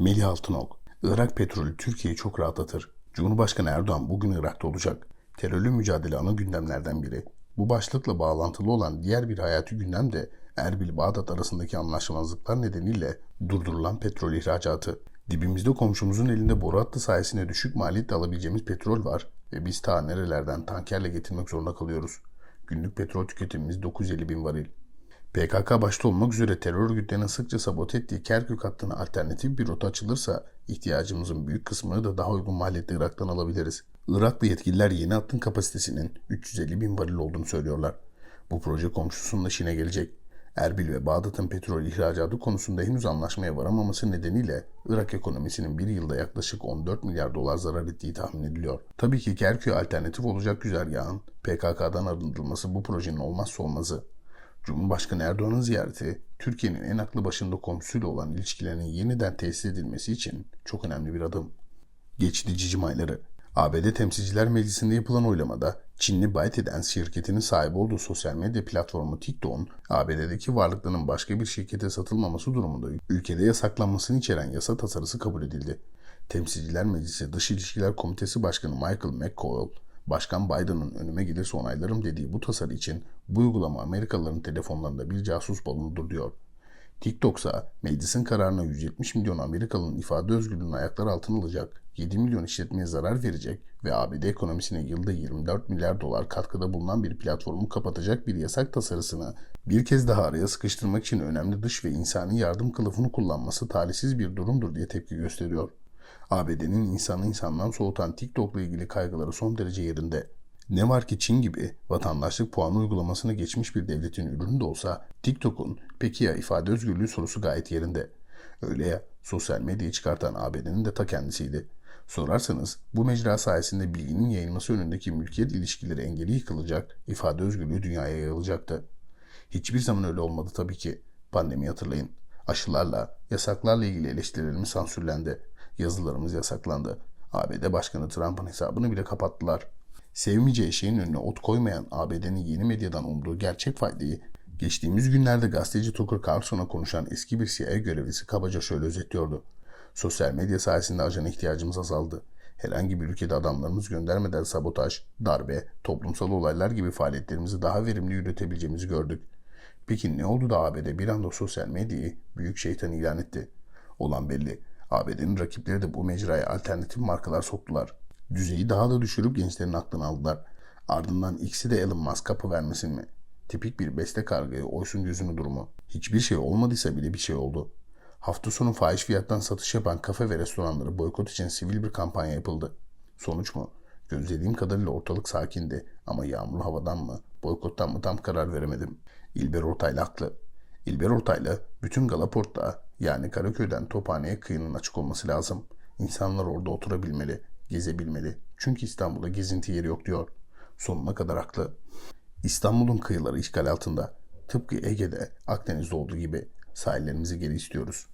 Melih Altınok, Irak petrolü Türkiye'yi çok rahatlatır. Cumhurbaşkanı Erdoğan bugün Irak'ta olacak. Terörle mücadele ana gündemlerden biri. Bu başlıkla bağlantılı olan diğer bir hayati gündem de Erbil-Bağdat arasındaki anlaşmazlıklar nedeniyle durdurulan petrol ihracatı. Dibimizde komşumuzun elinde boru hattı sayesinde düşük maliyetle alabileceğimiz petrol var ve biz ta nerelerden tankerle getirmek zorunda kalıyoruz. Günlük petrol tüketimimiz 950 bin varil. PKK başta olmak üzere terör örgütlerinin sıkça sabote ettiği Kerkük hattına alternatif bir rota açılırsa ihtiyacımızın büyük kısmını da daha uygun maliyette Irak'tan alabiliriz. Iraklı yetkililer yeni hattın kapasitesinin 350 bin varil olduğunu söylüyorlar. Bu proje komşusunun işine gelecek. Erbil ve Bağdat'ın petrol ihracatı konusunda henüz anlaşmaya varamaması nedeniyle Irak ekonomisinin bir yılda yaklaşık 14 milyar dolar zarar ettiği tahmin ediliyor. Tabii ki Kerkük'e alternatif olacak güzergahın PKK'dan arındırılması bu projenin olmazsa olmazı. Cumhurbaşkanı Erdoğan'ın ziyareti, Türkiye'nin en aklı başında komşusuyla olan ilişkilerinin yeniden tesis edilmesi için çok önemli bir adım. Geçici cicim ayları. ABD Temsilciler Meclisi'nde yapılan oylamada Çinli ByteDance şirketinin sahibi olduğu sosyal medya platformu TikTok'un ABD'deki varlıklarının başka bir şirkete satılmaması durumunda ülkede yasaklanmasını içeren yasa tasarısı kabul edildi. Temsilciler Meclisi Dış İlişkiler Komitesi Başkanı Michael McCall, Başkan Biden'ın önüme gelirse onaylarım dediği bu tasarı için bu uygulama Amerikalıların telefonlarında bir casus balonudur diyor. TikTok ise meclisin kararına 170 milyon Amerikalı'nın ifade özgürlüğünü ayaklar altına alacak, 7 milyon işletmeye zarar verecek ve ABD ekonomisine yılda 24 milyar dolar katkıda bulunan bir platformu kapatacak bir yasak tasarısını bir kez daha araya sıkıştırmak için önemli dış ve insani yardım kılıfını kullanması talihsiz bir durumdur diye tepki gösteriyor. ABD'nin insanı insandan soğutan TikTok'la ilgili kaygıları son derece yerinde. Ne var ki Çin gibi vatandaşlık puanı uygulamasını geçmiş bir devletin ürünü de olsa TikTok'un peki ya ifade özgürlüğü sorusu gayet yerinde. Öyle ya sosyal medyayı çıkartan ABD'nin de ta kendisiydi. Sorarsanız bu mecra sayesinde bilginin yayılması önündeki mülkiyet ilişkileri engeli yıkılacak, ifade özgürlüğü dünyaya yayılacaktı. Hiçbir zaman öyle olmadı tabii ki. Pandemi hatırlayın. Aşılarla, yasaklarla ilgili eleştirilerimiz sansürlendi. Yazılarımız yasaklandı. ABD Başkanı Trump'ın hesabını bile kapattılar. Sevmeyeceği şeyin önüne ot koymayan ABD'nin yeni medyadan umduğu gerçek faydayı geçtiğimiz günlerde gazeteci Tucker Carlson'a konuşan eski bir CIA görevlisi kabaca şöyle özetliyordu. Sosyal medya sayesinde ajan ihtiyacımız azaldı. Herhangi bir ülkede adamlarımız göndermeden sabotaj, darbe, toplumsal olaylar gibi faaliyetlerimizi daha verimli yürütebileceğimizi gördük. Peki ne oldu da ABD bir anda sosyal medyayı büyük şeytan ilan etti? Olan belli. ABD'nin rakipleri de bu mecraya alternatif markalar soktular. Düzeyi daha da düşürüp gençlerin aklını aldılar. Ardından ikisi de Elon Musk kapı vermesin mi? Tipik bir beste kargayı oysun gözünü durumu. Hiçbir şey olmadıysa bile bir şey oldu. Hafta sonu fahiş fiyattan satış yapan kafe ve restoranları boykot için sivil bir kampanya yapıldı. Sonuç mu? Gözlediğim kadarıyla ortalık sakindi ama yağmurlu havadan mı, boykottan mı tam karar veremedim. İlber Ortaylı haklı. İlber Ortaylı bütün Galaport'ta yani Karaköy'den Tophane'ye kıyının açık olması lazım. İnsanlar orada oturabilmeli, gezebilmeli. Çünkü İstanbul'da gezinti yeri yok diyor. Sonuna kadar haklı. İstanbul'un kıyıları işgal altında. Tıpkı Ege'de, Akdeniz'de olduğu gibi sahillerimizi geri istiyoruz.